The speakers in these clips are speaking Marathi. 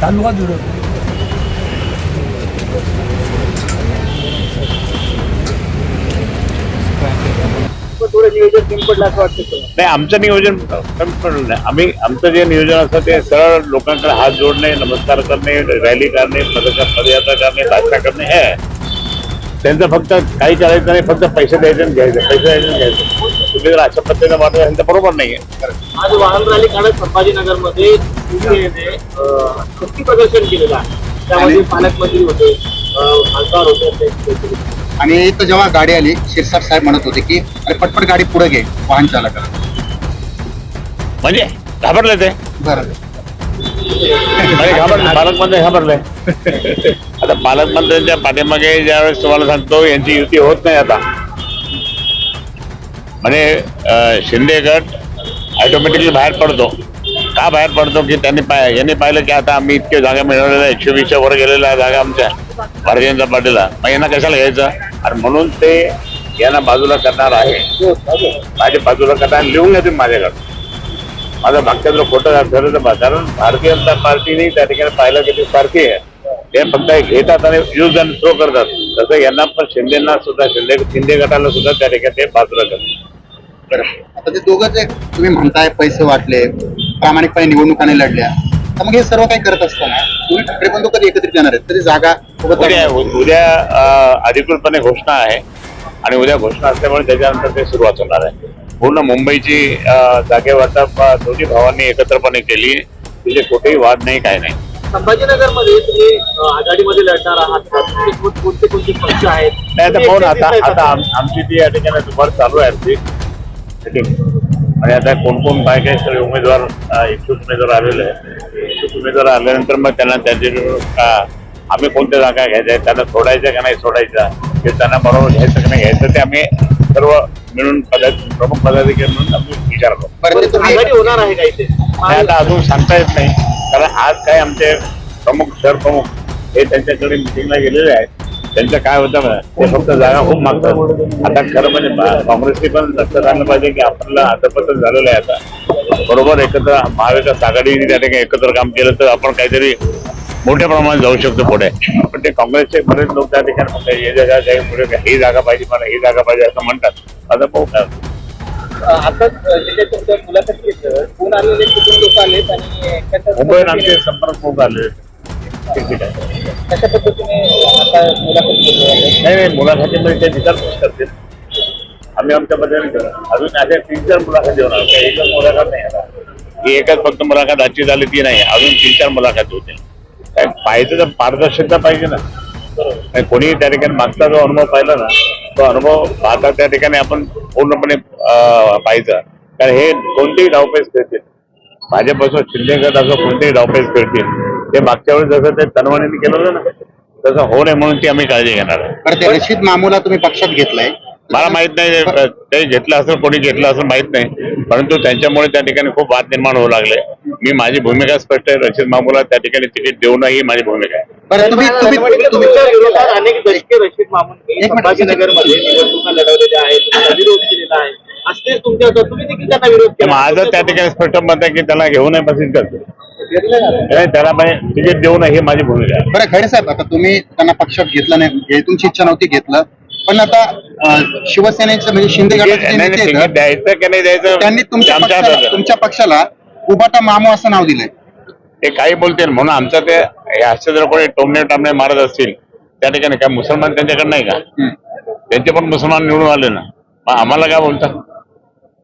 तालुका जुळत थोडं नियोजन कमी नाही आमचं नियोजन कमी पडलं नाही आम्ही आमचं जे नियोजन असतं ते सरळ लोकांकडे हात जोडणे नमस्कार करणे रॅली करणे पदयात्रा करणे भाषण करणे हे आहे. त्यांचं फक्त काही करायचं नाही फक्त पैसे द्यायचे आणि घ्यायचे पैसे द्यायचे आणि घ्यायचे. तुम्ही जर अशा पद्धतीने वाटत असेल तर बरोबर नाहीये. आज वाहन रॅली काढत संभाजीनगरमध्ये शक्ती प्रदर्शन केलेलं आहे. त्यामध्ये पालकमंत्री होते खासदार होते. आणि इथं जेव्हा गाडी आली शिरसाट साहेब म्हणत होते की अरे पटपट गाडी पुढे घे वाहन चालकाला म्हणजे घाबरले ते? बरं घाबरले. पालकमंत्री घाबरले. आता पालकमंत्र्यांच्या पाठीमागे ज्यावेळेस तुम्हाला सांगतो यांची युती होत नाही आता. म्हणजे शिंदे गट ऑटोमॅटिकली बाहेर पडतो. का बाहेर पडतो? की त्यांनी पाय यांनी पाहिलं की आता आम्ही इतके जागा मिळवलेल्या एकशे वीसच्या वर गेलेल्या जागा आमच्या भारतीय जनता पार्टीला. मग यांना कशाला घ्यायचं? आणि म्हणून ते यांना बाजूला करणार आहे. माझ्या बाजूला करणार लिहून घेतील माझ्याकडे. माझं मागच्या खोटं तर बा- कारण भारतीय जनता पार्टीने त्या ठिकाणी पाहिलं की ती सारखी आहे. ते फक्त घेतात आणि यूज अँड थ्रो करतात. तसं यांना पण शिंदेना सुद्धा शिंदे शिंदे गटाला सुद्धा त्या ठिकाणी ते बाजूला करतात आता ते दोघं जे तुम्ही म्हणताय पैसे वाटले प्रामाणिकपणे निवडणुकाने लढल्या. तर मग हे सर्व काही करत असताना तुम्ही ठाकरे बंधू कधी एकत्रित येणार आहेत? कधी जागा उद्या अधिकृतपणे घोषणा आहे. आणि उद्या घोषणा असल्यामुळे त्याच्यानंतर ते सुरुवात होणार आहे. पूर्ण मुंबईची अं, जागे वाटप अं, दोन्ही भावांनी एकत्रपणे केली. तिथे कुठेही वाद नाही काय नाही. तुम्ही आघाडीमध्ये लढणार आहात. का? तुमचे कोण- कोणते कोणते पक्ष आहेत? नाही आता तुम्ही पाहून एकटे आता दिसताय आता का? आम- आमची ती या ठिकाणी दुपार चालू आहे आमची. मीटिंग आणि आता कोण कोण काय काय सगळे उमेदवार इच्छुक उमेदवार आलेले आहेत. इच्छुक उमेदवार आल्यानंतर मग त्यांना त्यांचे आम्ही कोणत्या जागा घ्यायच्या त्यांना सोडायच्या का नाही सोडायच्या? ते त्यांना बरोबर घ्यायचं का नाही घ्यायचं ते आम्ही सर्व मिळून प्रमुख पदाधिकारी म्हणून आम्ही विचार करतो आघाडी होणार आहे का इथे नाही आता अजून सांगता येत नाही. कारण आज काय आमचे प्रमुख शहर प्रमुख हे त्यांच्याकडे मिटिंगला गेलेले आहेत. त्यांचं काय होतं ना ते फक्त जागा खूप मागतात. आता खरं म्हणजे काँग्रेसने पण लक्षात आणलं पाहिजे की आपल्याला अधपतन झालेलं आहे आता. बरोबर एकत्र महाविकास आघाडीने त्या ठिकाणी एकत्र काम केलं तर आपण काहीतरी मोठ्या प्रमाणात जाऊ शकतो पुढे. पण ते काँग्रेसचे बरेच लोक त्या ठिकाणी म्हणतात, हे जागा ही जागा पाहिजे मला ही जागा पाहिजे असं म्हणतात. आता पाहू काय होतं. आता जिथे तुमच्या मुलाखत घेतलं कोण आलेले कुठून लोक आलेत? आणि कशा मुंबईत आमचे संपर्क खूप आले. ठीक आहे. कशा पद्धतीने आता मुलाखत घेतलं नाही नाही मुलाखतीमध्ये ते विचारपूस करतील. आम्ही आमच्या पद्धतीने करू. अजून अशा तीन चार मुलाखती होणार काही एकच मुलाखत नाही ही एकच फक्त मुलाखत आजची झाली ती नाही. अजून तीन चार मुलाखत होतील काय पाहिजे तर पारदर्शकता पाहिजे ना. आणि कोणी त्या ठिकाणी मागचा जो अनुभव पाहिला ना तो अनुभव पाहता त्या ठिकाणी आपण पूर्णपणे पाहायचा. कारण हे कोणतेही डावपेच खेळतील. भाजपपासून शिंदे गट असं कोणतेही डावपेच खेळतील. ते मागच्या वेळेस जसं ते तनवाणीने केलं होतं ना तसं होऊ नये म्हणून ती आम्ही काळजी घेणार आहे. रशीद मामूला तुम्ही पक्षात घेतलाय. मला माहीत नाही ते- घेतलं असेल कोणी घेतलं असेल माहीत नाही. परंतु त्यांच्यामुळे त्या ठिकाणी खूप वाद निर्माण होऊ लागले. मी माझी भूमिका स्पष्ट आहे रशीद मामूला त्या ठिकाणी तिकीट देऊ नये ही माझी भूमिका आहे. बरं तुम्ही तुम्ही तुमच्या विरोधात अनेक दशके रशीद मामून. संभाजीनगरमध्ये निवडणुका लढवलेल्या आहेत त्यांचा विरोध केलेला आहे असते तुमच्या तुम्ही देखील त्यांना विरोध ते केला माझं त्या ठिकाणी स्पष्ट मत आहे की त्याला घेऊ नये बस इतकंच. घेतलं ना? नाही, त्याला म्हणजे तिकीट देऊ नये ही माझी भूमिका आहे बरं खडे साहेब आता तुम्ही त्यांना पक्षात घेतलं नाही तुमची इच्छा नव्हती घेतलं पण आता शिवसेनेचं म्हणजे शिंदे गटाचे द्यायचं की नाही द्यायचं त्यांनी. तुमच्या पक्षाला उबाटा मामू असं नाव दिलंय ते काही बोलतील म्हणून आमचं ते हे असे जर कोणी टोमणे टामणे मारत असतील त्या ठिकाणी काय मुसलमान त्यांच्याकडे नाही का. त्यांचे पण मुसलमान निवडून आले ना. मग आम्हाला काय बोलतात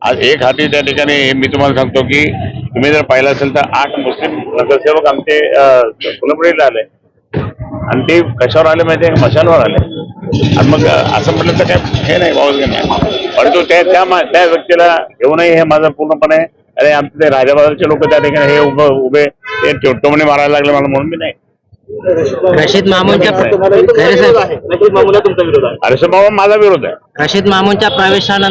आज एक हाती त्या ठिकाणी मी तुम्हाला सांगतो की तुम्ही जर पाहिलं असेल तर आठ मुस्लिम नगरसेवक आमचे फुलंबरीला आले. आणि ते कशावर आले माहिती आहे? मशालवर आले. आणि मग असं म्हटलं तर काय हे नाही बाबा नाही. परंतु त्या त्या व्यक्तीला घेऊ नये हे माझं पूर्णपणे अरे आमचे ते राजाबाजारचे लोक त्या ठिकाणी हे उभं उभे ते टोमणे मारायला लागले मला म्हणून मी नाही. रशीद मामूनच्या खैरे विरोध साहेब आहे. रशीद मामूला तुमचा विरोध आहे. अरे बाबा माझा विरोध आहे. रशीद मामूनच्या प्रवेशानंतर